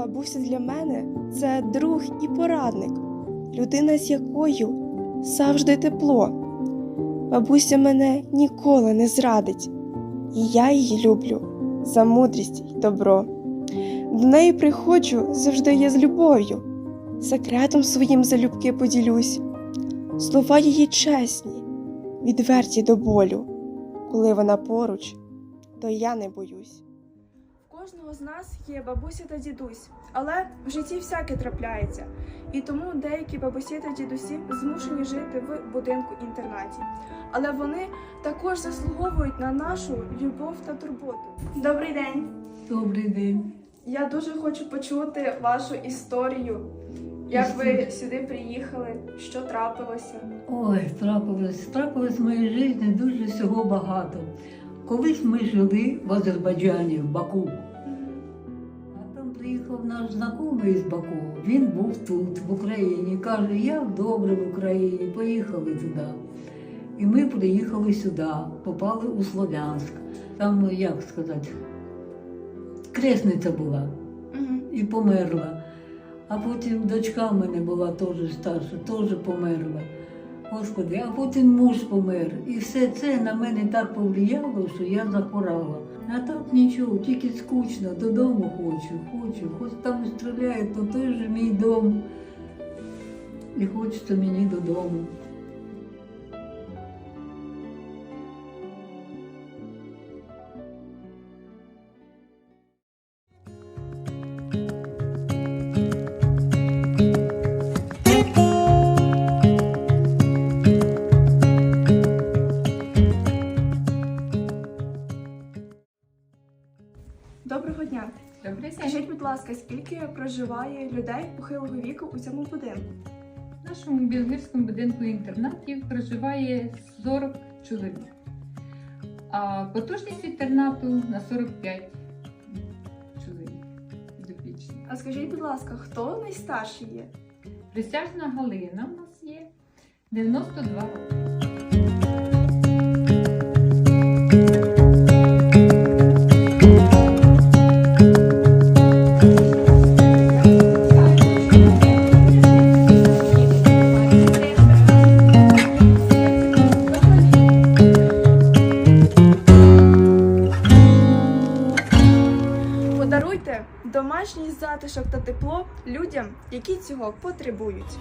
Бабуся для мене це друг і порадник, людина, з якою завжди тепло. Бабуся мене ніколи не зрадить, і я її люблю за мудрість й добро. До неї приходжу завжди я з любов'ю, секретом своїм залюбки поділюсь. Слова її чесні, відверті до болю. Коли вона поруч, то я не боюсь. Кожного з нас є бабуся та дідусь, але в житті всяке трапляється, і тому деякі бабусі та дідусі змушені жити в будинку інтернаті. Але вони також заслуговують на нашу любов та турботу. Добрий день! Добрий день. Я дуже хочу почути вашу історію. Як ви сюди приїхали, що трапилося? Ой, трапилось, трапилось в моїй житті дуже всього багато. Колись ми жили в Азербайджані, в Баку. Приїхав наш знайомий з Баку. Він був тут, в Україні. Каже, я добре в Україні, поїхали туди. І ми приїхали сюди, попали у Слов'янськ. Там, як сказати, кресниця була. і померла. А потім дочка в мене була теж старша, теж померла. Господи, а потім муж помер. І все це на мене так повлияло, що я захворала. А так нічого, тільки скучно, додому хочу, хочу. Хоч там стріляють, то той же мій дом. І хочеться мені додому. Доброго дня! Добрий день. Скажіть, будь ласка, скільки проживає людей похилого віку у цьому будинку? В нашому білгірському будинку інтернатів проживає 40 чоловік, а потужність інтернату на 45 чоловік підопічних. А скажіть, будь ласка, хто найстарший є? Присяжна Галина у нас є 92 роки. Подаруйте домашній затишок та тепло людям, які цього потребують.